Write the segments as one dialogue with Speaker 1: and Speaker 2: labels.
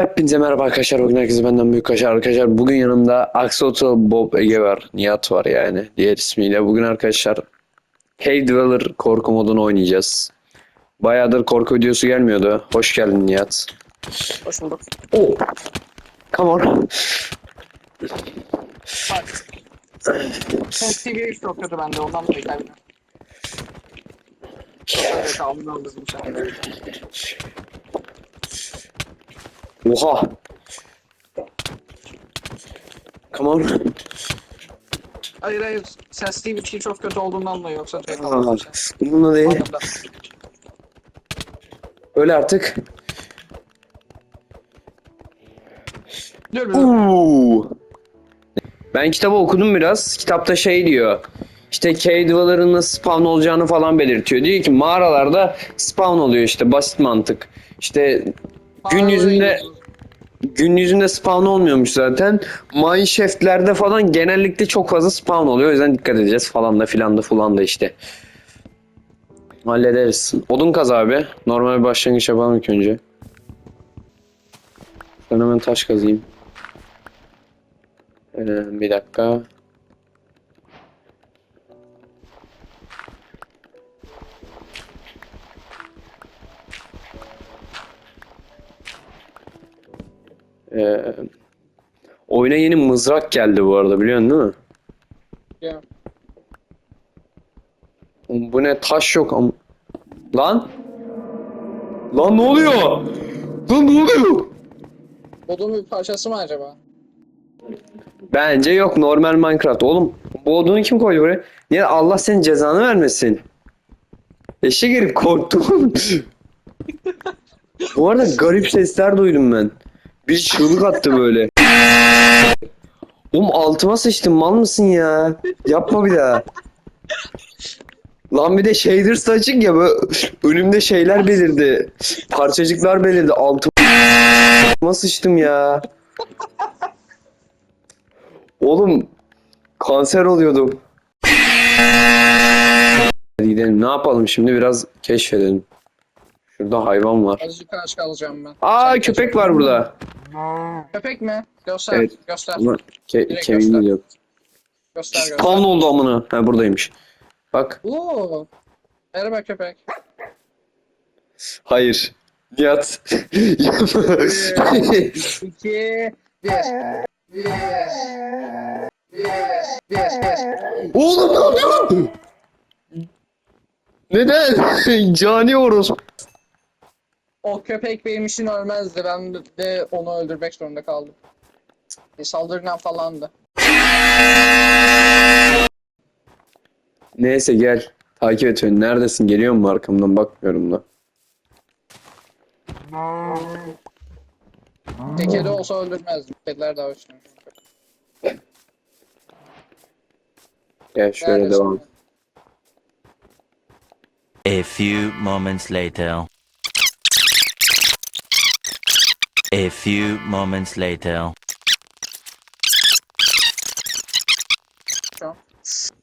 Speaker 1: Hepinize merhaba arkadaşlar. Bugün herkese benden büyük kaşar arkadaşlar. Bugün yanımda Axolotl Bob Ege var. Nihat var yani diğer ismiyle. Bugün arkadaşlar Cave Dweller korku modunu oynayacağız. Bayağıdır korku videosu gelmiyordu. Hoş geldin Nihat.
Speaker 2: Hoş bulduk.
Speaker 1: Oh. Come on.
Speaker 2: Bak. Sen hiç çok kötü bende ondan dolayı kaybettim. Çok kaldım aldım bu sefer.
Speaker 1: Oha. Come on.
Speaker 2: Hayır hayır. Sen Steve için çok kötü olduğundan dolayı yoksa tek.
Speaker 1: Bununla değil.
Speaker 2: Anlamda.
Speaker 1: Öyle artık.
Speaker 2: Dur dur.
Speaker 1: Uuu. Ben kitabı okudum biraz. Kitapta şey diyor. İşte cave nasıl spawn olacağını falan belirtiyor. Diyor ki mağaralarda spawn oluyor işte basit mantık. İşte gün yüzünde gün yüzünde spawn olmuyormuş zaten. Mineshaft'lerde falan genellikle çok fazla spawn oluyor. O yüzden dikkat edeceğiz falan da filan da falan da işte. Hallederiz. Odun kaz abi. Normal bir başlangıç yapalım ilk önce. Ben hemen taş kazayım. Ee, bir dakika. Ee, oyuna yeni mızrak geldi bu arada biliyorsun değil mi?
Speaker 2: Ya.
Speaker 1: Oğlum Bu ne taş yok am Lan? Lan ne oluyor? Lan ne oluyor?
Speaker 2: Odun bir parçası mı acaba?
Speaker 1: Bence yok normal Minecraft. Oğlum bu odunu kim koydu buraya? Niye Allah senin cezanı vermesin. Eşek herif korktum. bu arada garip sesler duydum ben. Bir çığlık attı böyle. Oğlum altıma sıçtım mal mısın ya? Yapma bir daha. Lan bir de shaders açık ya böyle önümde şeyler belirdi. Parçacıklar belirdi. Altıma sıçtım ya. Oğlum kanser oluyordum. Hadi gidelim. Ne yapalım şimdi? Biraz keşfedelim. Şurada hayvan var.
Speaker 2: Azıcık aç kalacağım ben.
Speaker 1: Aa
Speaker 2: Sen
Speaker 1: köpek var burada.
Speaker 2: Köpek mi? Göster.
Speaker 1: Evet.
Speaker 2: Göster.
Speaker 1: Ama ke
Speaker 2: Direkt
Speaker 1: kemiği
Speaker 2: göster.
Speaker 1: yok.
Speaker 2: Göster göster.
Speaker 1: Spawn oldu amına. Ha buradaymış. Bak.
Speaker 2: Oo. Merhaba köpek.
Speaker 1: Hayır. Nihat.
Speaker 2: İki. Bir. Bir. Bir. Bir. Bir.
Speaker 1: Oğlum ne yapıyorsun? Neden? Cani orospu.
Speaker 2: O köpek benim için ölmezdi. Ben de onu öldürmek zorunda kaldım. Bir saldırgan falandı.
Speaker 1: Neyse gel. Takip et beni. Neredesin? Geliyor mu arkamdan? Bakmıyorum da.
Speaker 2: Tekeli olsa öldürmezdim. Kediler daha hoşlanır.
Speaker 1: Gel şöyle
Speaker 2: Neredesin?
Speaker 1: devam.
Speaker 3: A few moments later. A few moments later.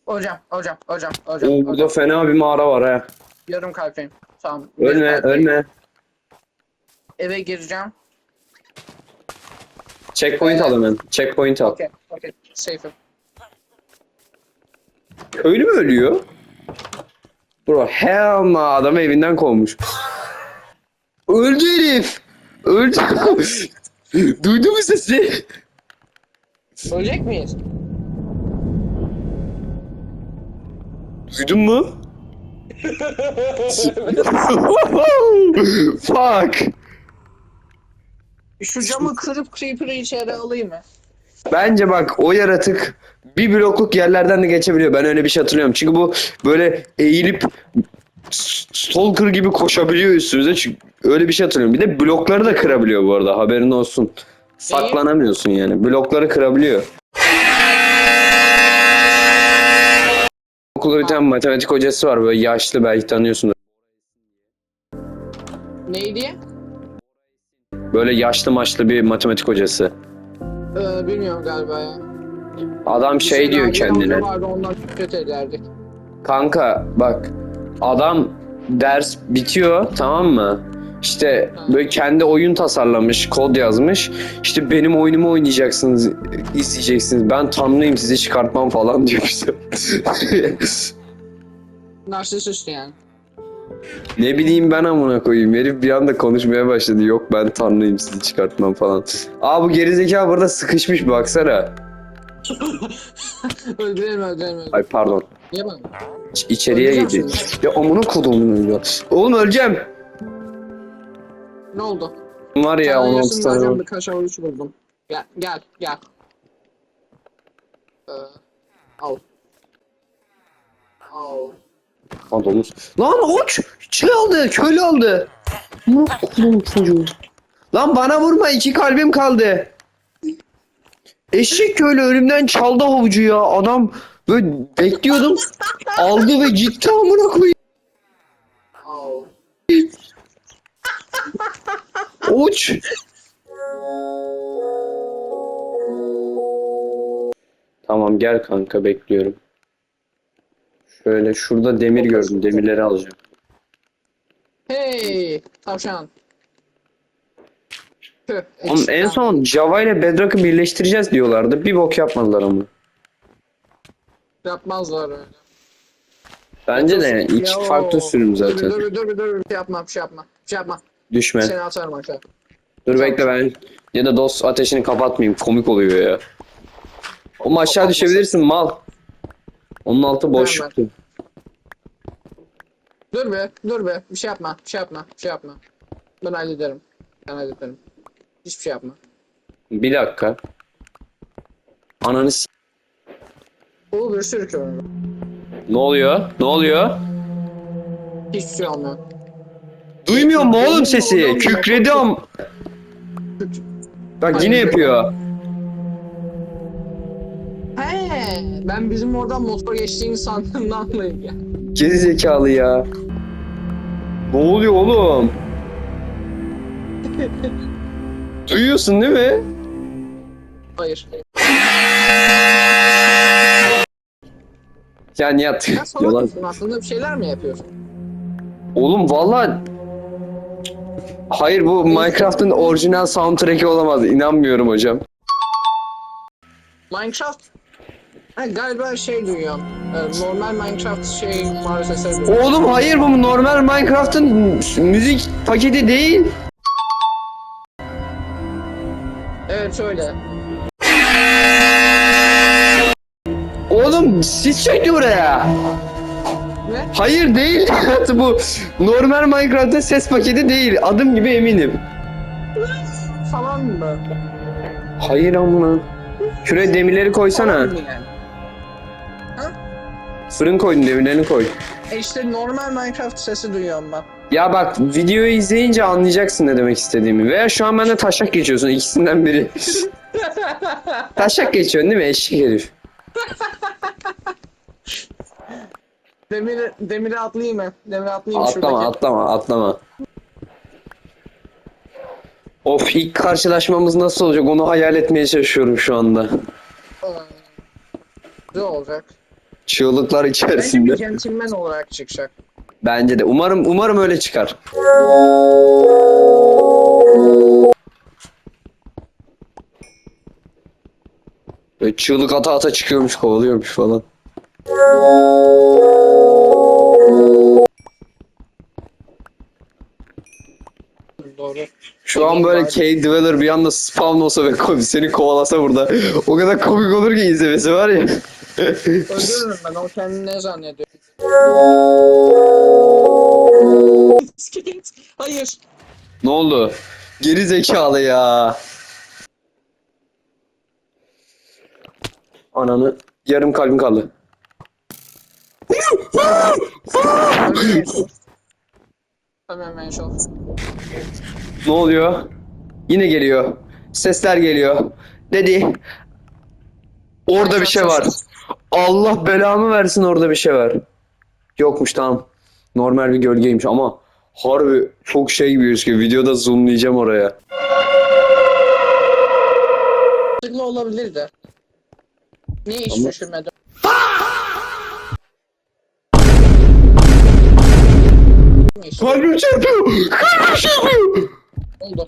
Speaker 2: Hocam, hocam, hocam, hocam.
Speaker 1: Oo,
Speaker 2: hocam.
Speaker 1: burada fena bir mağara var ha.
Speaker 2: Yarım kalpteyim. Tamam.
Speaker 1: Ölme,
Speaker 2: kalpteyim.
Speaker 1: ölme.
Speaker 2: Eve gireceğim.
Speaker 1: Checkpoint al hemen. Checkpoint al.
Speaker 2: Okey, okey. Safe'im.
Speaker 1: Köylü mü ölüyor? Bro hell no adam evinden kovmuş. Öldü herif. Öldü. Duydun mu sesi?
Speaker 2: Ölecek miyiz?
Speaker 1: Duydun mu? Fuck.
Speaker 2: Şu camı kırıp Creeper'ı içeri alayım mı?
Speaker 1: Bence bak o yaratık bir blokluk yerlerden de geçebiliyor. Ben öyle bir şey hatırlıyorum. Çünkü bu böyle eğilip stalker gibi koşabiliyor üstünüze. Çünkü öyle bir şey hatırlıyorum. Bir de blokları da kırabiliyor bu arada. Haberin olsun. Saklanamıyorsun yani. Blokları kırabiliyor. Okulda bir tane matematik hocası var. Böyle yaşlı belki tanıyorsunuz.
Speaker 2: Neydi?
Speaker 1: Böyle yaşlı maçlı bir matematik hocası.
Speaker 2: Ee, bilmiyorum galiba ya.
Speaker 1: Adam şey diyor kendine.
Speaker 2: Vardı, ondan ederdik.
Speaker 1: Kanka bak adam ders bitiyor tamam mı? İşte böyle kendi oyun tasarlamış, kod yazmış. İşte benim oyunumu oynayacaksınız, izleyeceksiniz. Ben tanrıyım sizi çıkartmam falan diyor işte.
Speaker 2: Narsisist yani.
Speaker 1: ne bileyim ben amına koyayım. Herif bir anda konuşmaya başladı. Yok ben tanrıyım sizi çıkartmam falan. Aa bu gerizekalı burada sıkışmış baksana.
Speaker 2: öldürelim öldürelim öldürelim.
Speaker 1: Ay pardon.
Speaker 2: Niye bana?
Speaker 1: İç- içeriye
Speaker 2: Öleceğim
Speaker 1: gidiyor. Ya amına kodumun ya. Oğlum öleceğim.
Speaker 2: Ne oldu?
Speaker 1: Var ya
Speaker 2: Sana
Speaker 1: 16
Speaker 2: yarısını
Speaker 1: tane
Speaker 2: vereceğim,
Speaker 1: var.
Speaker 2: birkaç avuç buldum. Gel gel gel. Ee, al. Al.
Speaker 1: Domuz. Lan uç! Şey aldı, köylü aldı. Ne kodum çocuğu. Lan bana vurma iki kalbim kaldı. Eşek köylü önümden çaldı havucu ya. Adam böyle bekliyordum. aldı ve gitti amına koyayım. Uç. Tamam gel kanka bekliyorum. Şöyle şurada demir gördüm. Demirleri alacağım.
Speaker 2: Hey tavşan.
Speaker 1: Oğlum en son Java ile Bedrock'ı birleştireceğiz diyorlardı. Bir bok yapmadılar ama.
Speaker 2: Yapmazlar öyle.
Speaker 1: Bence de iki
Speaker 2: Yo.
Speaker 1: farklı sürüm
Speaker 2: Dur
Speaker 1: zaten.
Speaker 2: dur dur bir dur bir şey yapma bir şey yapma. Bir şey yapma.
Speaker 1: Düşme.
Speaker 2: Seni atarım aşağı.
Speaker 1: Dur bekle ben. Ya da dost ateşini kapatmayayım. Komik oluyor ya. Oğlum aşağı düşebilirsin mal. Onun altı boşluktu.
Speaker 2: Dur be dur be bir şey yapma bir şey yapma bir şey yapma. Ben hallederim. Ben hallederim. Hiçbir şey yapma.
Speaker 1: Bir dakika. Ananı s-
Speaker 2: Bu bir sürü kömür.
Speaker 1: Ne oluyor? Ne oluyor?
Speaker 2: Hiçbir şey olmuyor.
Speaker 1: Duymuyor mu oğlum sesi? Kükredi am. Bak yine yapıyor.
Speaker 2: He, ben bizim oradan motor geçtiğini sandım anlayın ya.
Speaker 1: Geri zekalı ya. Ne oluyor oğlum? Duyuyorsun değil mi?
Speaker 2: Hayır.
Speaker 1: Ya Nihat.
Speaker 2: Sen salak
Speaker 1: Yalan.
Speaker 2: Aslında bir şeyler mi yapıyorsun?
Speaker 1: Oğlum valla Hayır bu Minecraft'ın orijinal soundtrack'i olamaz. İnanmıyorum hocam.
Speaker 2: Minecraft Ha, galiba şey duyuyorum. Ee, normal Minecraft şey maalesef.
Speaker 1: Oğlum hayır bu normal Minecraft'ın müzik paketi değil.
Speaker 2: Evet öyle.
Speaker 1: Oğlum siz çekti buraya.
Speaker 2: Ne?
Speaker 1: Hayır değil. bu normal Minecraft'ın ses paketi değil. Adım gibi eminim.
Speaker 2: Falan mı?
Speaker 1: Hayır amına. Şuraya demirleri koysana.
Speaker 2: Falan mı yani?
Speaker 1: Fırın koydun demirlerini koy.
Speaker 2: E işte normal Minecraft sesi duyuyorum ben.
Speaker 1: Ya bak videoyu izleyince anlayacaksın ne demek istediğimi. Veya şu an bende taşak geçiyorsun ikisinden biri. taşak geçiyorsun değil mi eşek herif?
Speaker 2: Demir, demiri atlayayım mı? Demiri atlayayım
Speaker 1: Atlama
Speaker 2: şuradaki.
Speaker 1: atlama atlama. Of ilk karşılaşmamız nasıl olacak onu hayal etmeye çalışıyorum şu anda.
Speaker 2: Güzel olacak.
Speaker 1: Çığlıklar
Speaker 2: Bence
Speaker 1: içerisinde.
Speaker 2: bir centilmen olarak çıkacak.
Speaker 1: Bence de. Umarım umarım öyle çıkar. Böyle çığlık ata ata çıkıyormuş, kovalıyormuş falan.
Speaker 2: Doğru.
Speaker 1: Şu an böyle Cave Dweller bir anda spawn olsa ve seni kovalasa burada. O kadar komik olur ki izlemesi var ya.
Speaker 2: Öldürürüm ben o kendini ne zannediyor? Hayır.
Speaker 1: ne oldu? Geri zekalı ya. Ananı yarım kalbim kaldı. Ne oluyor? Yine geliyor. Sesler geliyor. Dedi. Orada bir şey var. Allah belamı versin orada bir şey var. Yokmuş tamam. Normal bir gölgeymiş ama harbi çok şey gibi gözüküyor. Videoda zoomlayacağım oraya.
Speaker 2: Mantıklı olabilir de. Niye hiç
Speaker 1: Ama-
Speaker 2: düşünmedim? Neyse.
Speaker 1: Kalbim çarpıyor. Kalbim çarpıyor.
Speaker 2: Oldu.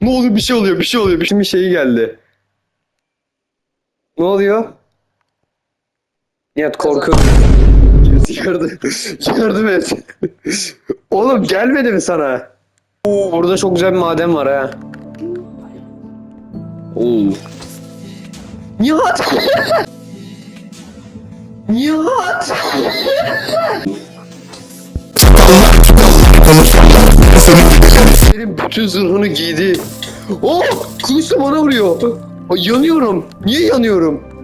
Speaker 1: Ne oluyor? Bir şey oluyor. Bir şey oluyor. Bir şey, bir şey geldi. Ne oluyor? Nihat korku. Yardım, yardım et. Oğlum gelmedi mi sana? Oo, burada çok güzel bir maden var ha. Oo. Nihat! Nihat! Senin bütün zırhını giydi. Oh! Kılıçla bana vuruyor. Yanıyorum. Niye yanıyorum?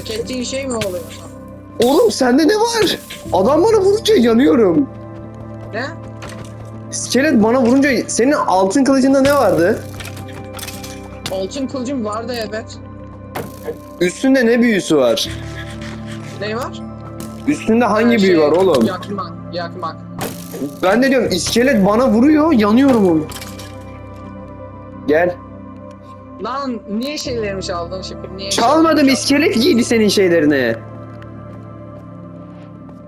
Speaker 2: Hak ettiğin şey mi oluyor?
Speaker 1: Oğlum sende ne var? Adam bana vurunca yanıyorum.
Speaker 2: Ne?
Speaker 1: İskelet bana vurunca senin altın kılıcında ne vardı?
Speaker 2: Altın kılıcım vardı evet.
Speaker 1: Üstünde ne büyüsü var?
Speaker 2: Ne var?
Speaker 1: Üstünde hangi
Speaker 2: Her
Speaker 1: büyü
Speaker 2: şey
Speaker 1: var oğlum?
Speaker 2: Yakmak, yakmak.
Speaker 1: Ben de diyorum iskelet bana vuruyor yanıyorum oğlum. Gel.
Speaker 2: Lan niye şeylerimi çaldın şimdi? Niye
Speaker 1: Çalmadım
Speaker 2: şeylerimi
Speaker 1: iskelet giydi senin şeylerini.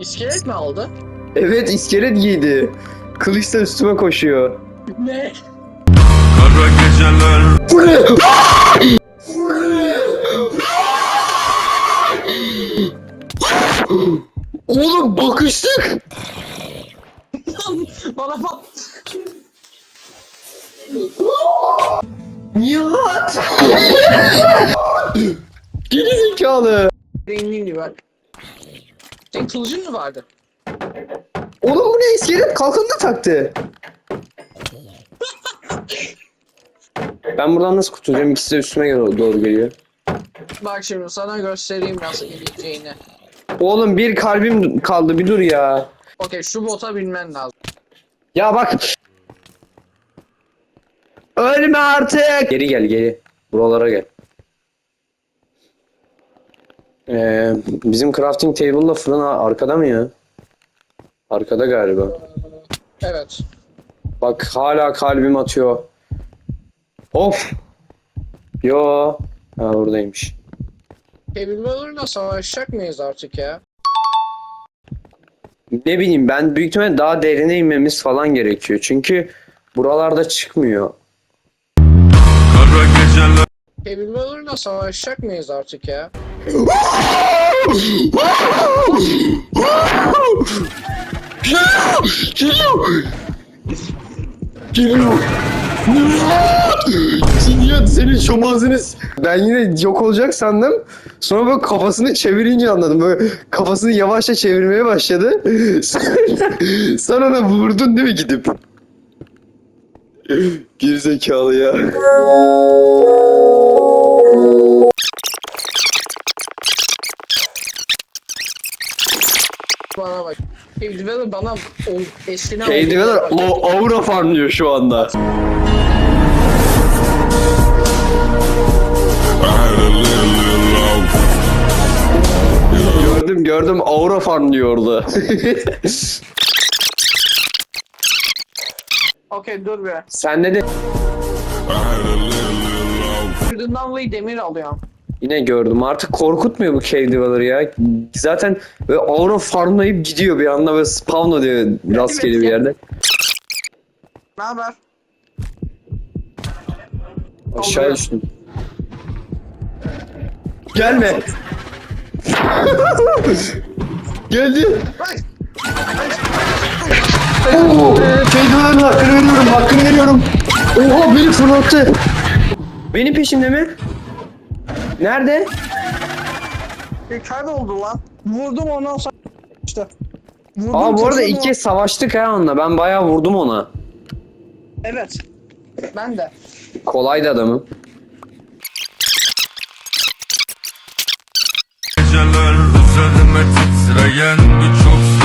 Speaker 2: İskelet mi aldı?
Speaker 1: Evet iskelet giydi. Kılıç da üstüme koşuyor.
Speaker 2: Ne?
Speaker 1: Bu ne? Zekalı.
Speaker 2: Rengin bak. Senin kılıcın mı vardı?
Speaker 1: Oğlum bu ne iskelet kalkanını taktı. Ben buradan nasıl kurtulacağım? İkisi de üstüme doğru geliyor.
Speaker 2: Bak şimdi sana göstereyim nasıl gideceğini.
Speaker 1: Oğlum bir kalbim kaldı bir dur ya.
Speaker 2: Okey şu bota binmen lazım.
Speaker 1: Ya bak. Ölme artık. Geri gel geri. Buralara gel. Ee, bizim crafting table'la fırın arkada mı ya? Arkada galiba.
Speaker 2: Evet.
Speaker 1: Bak hala kalbim atıyor. Of. Yo. Ha buradaymış.
Speaker 2: Balor'la savaşacak mıyız artık ya?
Speaker 1: Ne bileyim ben büyük ihtimalle daha derine inmemiz falan gerekiyor. Çünkü buralarda çıkmıyor.
Speaker 2: Balor'la savaşacak mıyız artık ya?
Speaker 1: Geliyor! Geliyor! Senin şomazınız. Ben yine yok olacak sandım. Sonra böyle kafasını çevirince anladım. Böyle kafasını yavaşça çevirmeye başladı. Sonra da vurdun değil mi gidip? Gerizekalı ya.
Speaker 2: Bana bak. Kevin Balor bana o eskiden
Speaker 1: Kaydı kadar o aura farmlıyor şu anda. Gördüm gördüm aura farmlıyor orada.
Speaker 2: Okey dur be.
Speaker 1: Sen de
Speaker 2: Şuradan dolayı demir alıyorum.
Speaker 1: Yine gördüm artık korkutmuyor bu cave ya. Zaten böyle aura farmlayıp gidiyor bir anda böyle spawn oluyor rastgele bir yerde.
Speaker 2: Ne haber?
Speaker 1: Aşağı düştüm. Gelme. Geldi. Oo, Feydoların hakkını veriyorum, hakkını veriyorum. Oha beni fırlattı. Benim peşimde mi? Nerede?
Speaker 2: E, kayboldu lan. Vurdum ondan sonra işte. Vurdum,
Speaker 1: Aa bu arada kez savaştık ha onunla. Ben bayağı vurdum ona.
Speaker 2: Evet. Ben de.
Speaker 1: Kolaydı adamım.
Speaker 4: Geceler üzerime titreyen birçok